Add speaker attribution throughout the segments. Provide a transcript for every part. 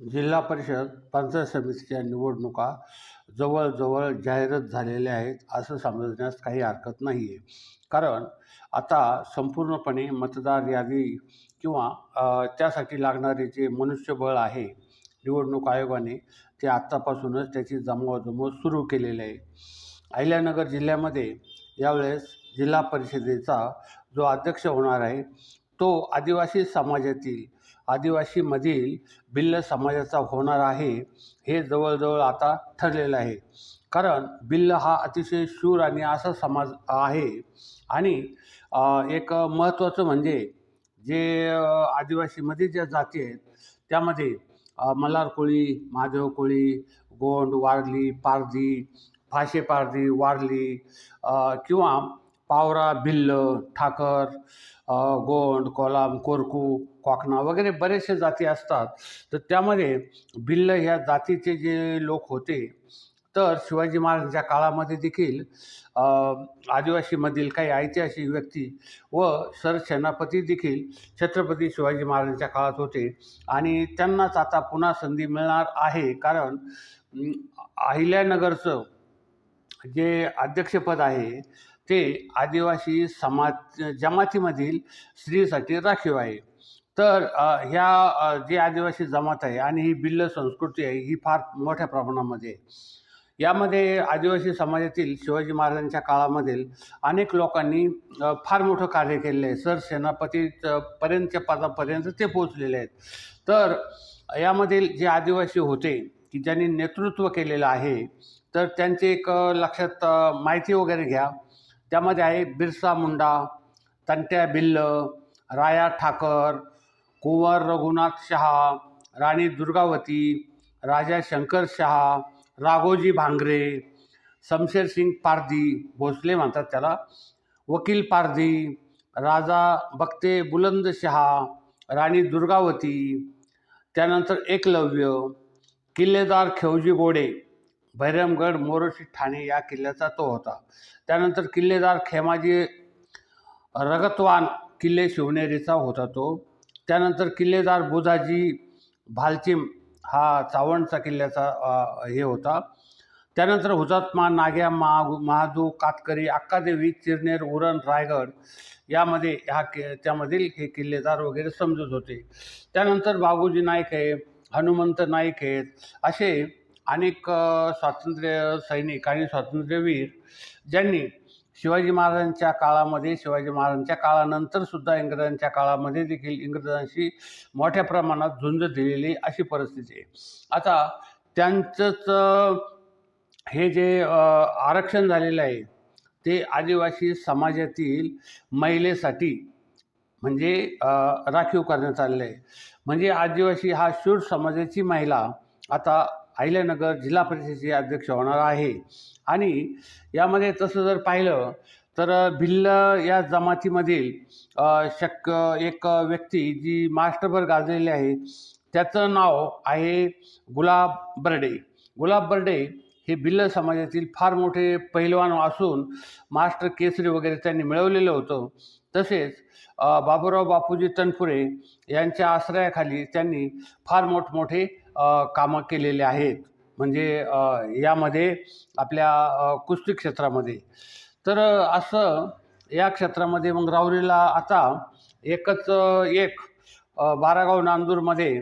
Speaker 1: जिल्हा परिषद पंचायत समितीच्या निवडणुका जवळजवळ जाहिरात झालेल्या आहेत असं समजण्यास काही हरकत नाही आहे कारण आता संपूर्णपणे मतदार यादी किंवा त्यासाठी लागणारे जे मनुष्यबळ आहे निवडणूक आयोगाने ते आत्तापासूनच त्याची जमवाजमव सुरू केलेली आहे. अहिल्यानगर जिल्ह्यामध्ये यावेळेस जिल्हा परिषदेचा जो अध्यक्ष होणार आहे तो आदिवासी समाजातील आदिवासीमधील भिल्ल समाजाचा होणार आहे हे जवळजवळ आता ठरलेलं आहे. कारण भिल्ल हा अतिशय शूर आणि असा समाज आहे. आणि एक महत्त्वाचं म्हणजे जे आदिवासीमध्ये ज्या जाती आहेत त्यामध्ये मल्हार कोळी महादेव कोळी गोंड वारली पारधी फाशे पारधी वारली किंवा पावरा भिल्ल ठाकर गोंड कोलाम कोरकू कोकणा वगैरे बरेचसे जाती असतात. तर त्यामध्ये भिल्ल ह्या जातीचे जे लोक होते तर शिवाजी महाराजांच्या काळामध्ये देखील आदिवासीमधील काही ऐतिहासिक व्यक्ती व सरसेनापती देखील छत्रपती शिवाजी महाराजांच्या काळात होते. आणि त्यांनाच आता पुन्हा संधी मिळणार आहे. कारण अहिल्यानगरचं जे अध्यक्षपद आहे ते आदिवासी समाज जमातीमधील स्त्रीसाठी राखीव आहे. तर ह्या जे आदिवासी जमात आहे आणि ही बिल्ल संस्कृती आहे ही फार मोठ्या प्रमाणामध्ये आहे. यामध्ये आदिवासी समाजातील शिवाजी महाराजांच्या काळामधील अनेक लोकांनी फार मोठं कार्य केलेलं आहे. सर सेनापती पर्यंतच्या पदापर्यंत ते पोचलेले आहेत. तर यामधील जे आदिवासी होते की ज्यांनी नेतृत्व केलेलं आहे तर त्यांचे एक लक्षात माहिती वगैरे घ्या. त्यामध्ये आहे बिरसा मुंडा तंट्या भिल्ल राया ठाकर कुंवर रघुनाथ शहा राणी दुर्गावती राजा शंकर शहा राघोजी भांगरे शमशेर सिंग पारधी भोसले म्हणतात त्याला वकील पारधी राजा बक्ते बुलंद शहा राणी दुर्गावती त्यानंतर एकलव्य किल्लेदार खेवजी गोडे. भैरमगड मोरोशी ठाणे या किल्ल्याचा तो होता. त्यानंतर किल्लेदार खेमाजी रगतवान किल्ले शिवनेरीचा होता तो. त्यानंतर किल्लेदार बुधाजी भालचिम हा चावंडचा किल्ल्याचा हे होता. त्यानंतर हुतात्मा नाग्या महा महादू कातकरी अक्कादेवी चिरनेर उरण रायगड यामध्ये ह्या कि त्यामधील हे किल्लेदार वगैरे समजत होते. त्यानंतर बाबूजी नाईक आहे हनुमंत नाईक आहेत असे अनेक स्वातंत्र्य सैनिक आणि स्वातंत्र्यवीर ज्यांनी शिवाजी महाराजांच्या काळामध्ये शिवाजी महाराजांच्या काळानंतर सुद्धा इंग्रजांच्या काळामध्ये देखील इंग्रजांशी मोठ्या प्रमाणात झुंज दिलेली अशी परिस्थिती आहे. आता त्यांचंच हे जे आरक्षण झालेलं आहे ते आदिवासी समाजातील महिलेसाठी म्हणजे राखीव करण्यात आलेलं आहे. म्हणजे आदिवासी हा शूर समाजाची महिला आता अहिल्यानगर जिल्हा परिषदेचे अध्यक्ष होणार आहे. आणि यामध्ये तसं जर पाहिलं तर भिल्ल या जमातीमधील शक एक व्यक्ती जी महाराष्ट्रभर गाजलेली आहे त्याचं नाव आहे गुलाब बर्डे. गुलाब बर्डे हे भिल्ल समाजातील फार मोठे पहिलवान असून मास्टर केसरी वगैरे त्यांनी मिळवलेलं होतं. तसेच बाबूराव बापूजी तनपुरे यांच्या आश्रयाखाली त्यांनी फार मोठमोठे कामं केलेले आहेत. म्हणजे यामध्ये आपल्या कुस्ती क्षेत्रामध्ये. तर असं या क्षेत्रामध्ये मग राहुरीला आता एकच एक बारागाव नांदूरमध्ये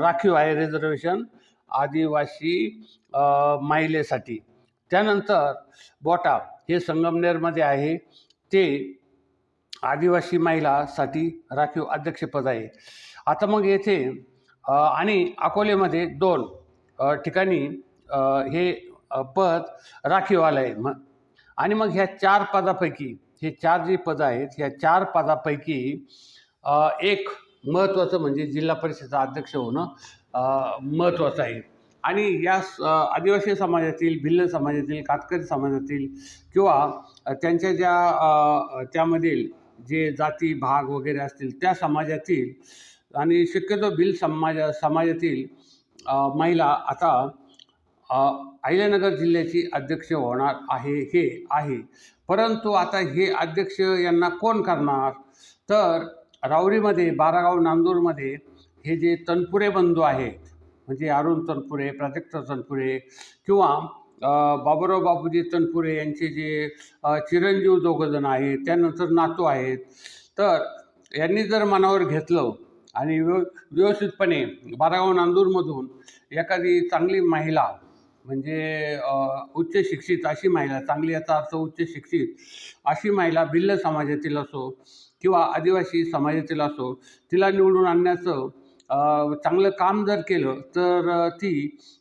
Speaker 1: राखीव आहे रिझर्वेशन आदिवासी महिलेसाठी. त्यानंतर बोटा हे संगमनेरमध्ये आहे. ते आदिवासी महिलासाठी राखीव अध्यक्षपद आहे. आता मग येथे आणि अकोलेमध्ये दोन ठिकाणी हे पद राखीव आलं आहे. मग आणि मग ह्या चार पदापैकी हे चार जी पदं आहेत ह्या चार पदापैकी एक महत्त्वाचं म्हणजे जिल्हा परिषदेचा अध्यक्ष होणं महत्त्वाचं आहे. आणि या स- आदिवासी समाजातील भिल्ल समाजातील कातकरी समाजातील किंवा त्यांच्या ज्या त्यामधील जे जाती भाग वगैरे असतील त्या समाजातील आणि शक्यतो बिल समाज समाजातील महिला आता अहिल्यानगर जिल्ह्याची अध्यक्ष होणार आहे हे आहे. परंतु आता हे अध्यक्ष यांना कोण करणार? तर रावरीमध्ये बारागाव नांदूरमध्ये हे जे तनपुरे बंधू आहेत म्हणजे अरुण तनपुरे प्राजक्त तनपुरे किंवा बाबुराव बापूजी तनपुरे यांचे जे चिरंजीव दोघंजण आहेत त्यानंतर नातू आहेत. तर यांनी जर मनावर घेतलं आणि व्यव व्यवस्थितपणे बारागाव नांदूरमधून एखादी चांगली महिला म्हणजे उच्च शिक्षित अशी महिला चांगली याचा अर्थ उच्च शिक्षित अशी महिला भिल्ल समाजातील असो किंवा आदिवासी समाजातील असो तिला निवडून आणण्याचं चांगलं काम जर केलं तर ती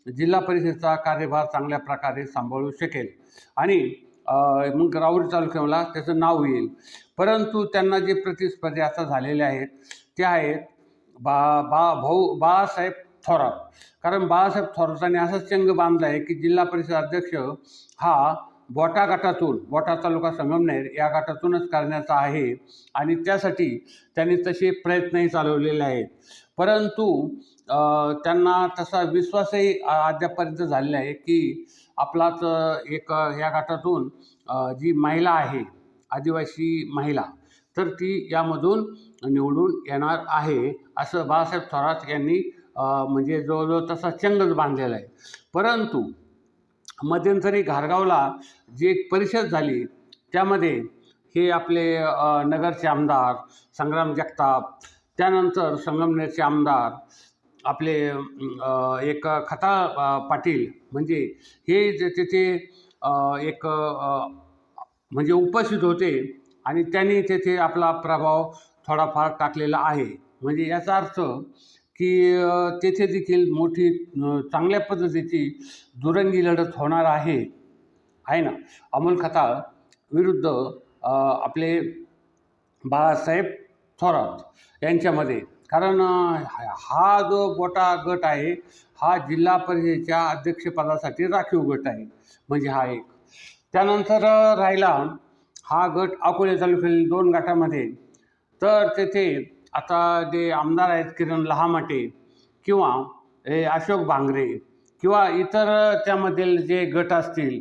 Speaker 1: जिल्हा परिषदेचा कार्यभार चांगल्या प्रकारे सांभाळू शकेल. आणि मग राऊरी तालुक्याला त्याचं नाव येईल. परंतु त्यांना जे प्रतिस्पर्धी आता झालेले आहेत ते आहेत बा बा भाऊ बाळासाहेब थोरात. कारण बाळासाहेब थोरातांनी असाच चंग बांधला आहे की जिल्हा परिषद अध्यक्ष हा बोटा गटातून बोटा तालुका संगमनेर या गटातूनच करण्याचा आहे. आणि त्यासाठी त्यांनी तसे प्रयत्नही चालवलेले आहेत. परंतु त्यांना तसा विश्वासही अद्यापर्यंत झालेला आहे की आपलाच एक या गटातून जी महिला आहे आदिवासी महिला तर ती यामधून निवडून येणार आहे असं बाळासाहेब थोरात यांनी म्हणजे जवळजवळ तसा चंगच बांधलेला आहे. परंतु मध्यंतरी घारगावला जी एक परिषद झाली त्यामध्ये हे आपले नगरचे आमदार संग्राम जगताप त्यानंतर संगमनेरचे आमदार आपले एक खता पाटील म्हणजे हे जे तिथे एक म्हणजे उपस्थित होते आणि त्यांनी तेथे आपला प्रभाव थोडाफार टाकलेला आहे. म्हणजे याचा अर्थ की तेथे देखील मोठी चांगल्या पद्धतीची दुरंगी लढत होणार आहे. आहे ना? अमोल खताळ विरुद्ध आपले बाळासाहेब थोरात यांच्यामध्ये. कारण हा हा जो मोठा गट आहे हा जिल्हा परिषदेच्या अध्यक्षपदासाठी राखीव गट आहे. म्हणजे हा एक. त्यानंतर राहिला हा गट अकोले तालुक्यातील दोन गटामध्ये. तर तेथे आता जे आमदार आहेत किरण लहामाटे किंवा हे अशोक भांगरे किंवा इतर त्यामधील जे गट असतील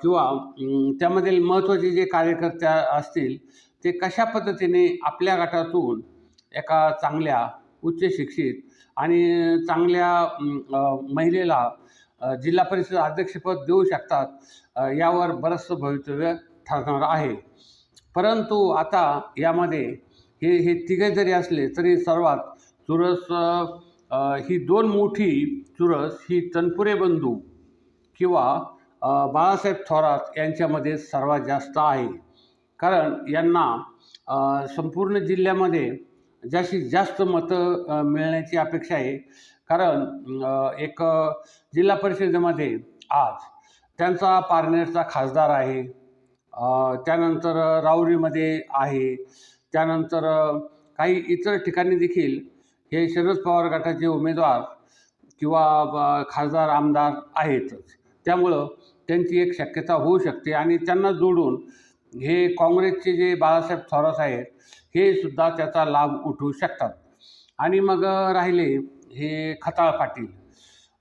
Speaker 1: किंवा त्यामधील महत्त्वाचे जे कार्यकर्ते असतील ते कशा पद्धतीने आपल्या गटातून एका चांगल्या उच्च शिक्षित आणि चांगल्या महिलेला जिल्हा परिषद अध्यक्षपद देऊ शकतात यावर बरंचसं भवितव्य ठरणार आहे. परंतु आता यामध्ये हे हे तिघे जरी असले तरी सर्वात चुरस ही दोन मोठी चुरस ही तनपुरे बंधू किंवा बाळासाहेब थोरात यांच्यामध्ये सर्वात जास्त आहे. कारण यांना संपूर्ण जिल्ह्यामध्ये जास्तीत जास्त मतं मिळण्याची अपेक्षा आहे. कारण एक जिल्हा परिषदेमध्ये आज त्यांचा पारनेरचा खासदार आहे. त्यानंतर राऊरीमध्ये आहे. त्यानंतर काही इतर ठिकाणी देखील हे शरद पवार गटाचे उमेदवार किंवा खासदार आमदार आहेतच. त्यामुळं त्यांची एक शक्यता होऊ शकते आणि त्यांना जोडून हे काँग्रेसचे जे बाळासाहेब थोरात आहेत हे सुद्धा त्याचा लाभ उठवू शकतात. आणि मग राहिले हे खताळ पाटील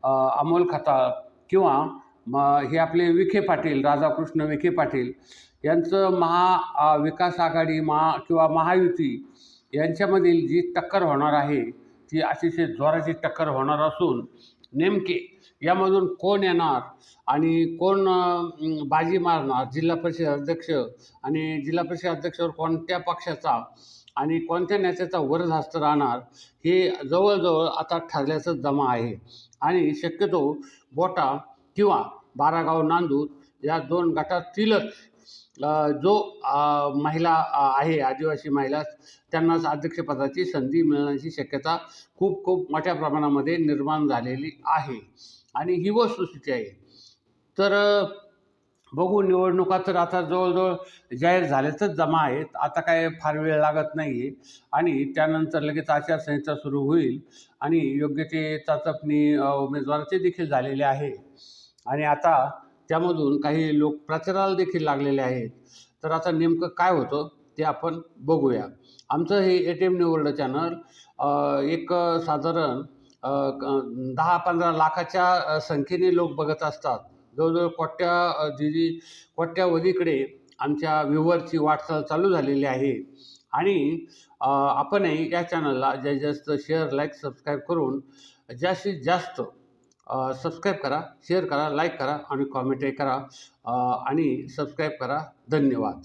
Speaker 1: अमोल खताळ किंवा म हे आपले विखे पाटील राधाकृष्ण विखे पाटील यांचं महा विकास आघाडी महा किंवा महायुती यांच्यामधील जी टक्कर होणार आहे ती अतिशय जोराची टक्कर होणार असून नेमके यामधून कोण येणार आणि कोण बाजी मारणार जिल्हा परिषद अध्यक्ष आणि जिल्हा परिषद अध्यक्षावर कोणत्या पक्षाचा आणि कोणत्या नेत्याचा वरदहस्त राहणार हे जवळजवळ आता ठरल्याचं जमा आहे. आणि शक्यतो बोटा किंवा बारागाव नांदूर या दोन गटातीलच जो महिला आहे आदिवासी महिला त्यांनाच अध्यक्षपदाची संधी मिळण्याची शक्यता खूप खूप मोठ्या प्रमाणामध्ये निर्माण झालेली आहे. आणि ही वस्तुस्थिती आहे. तर बघू निवडणुका तर आता जवळजवळ जाहीर झाल्यातच जमा आहेत. आता काय फार वेळ लागत नाही आहे आणि त्यानंतर लगेच आचारसंहिता सुरू होईल. आणि योग्य ते चाचपणी उमेदवाराचे देखील झालेले आहे. आणि आता त्यामधून काही लोक प्रचाराला देखील लागलेले आहेत. तर आता नेमकं काय होतं ते आपण बघूया. आमचं हे A T M new world channel एक साधारण दहा पंधरा लाखाच्या संख्येने लोक बघत असतात. जवळजवळ कोट्या दिदी कोट्यावधीकडे आमच्या व्ह्यूवरची वाटचाल चालू झालेली आहे. आणि आपणही या चॅनलला जास्तीत जास्त शेअर लाईक सबस्क्राईब करून जास्तीत जास्त सबस्क्राईब करा शेअर करा लाईक करा आणि कॉमेंटही करा. आणि सबस्क्राईब करा. धन्यवाद.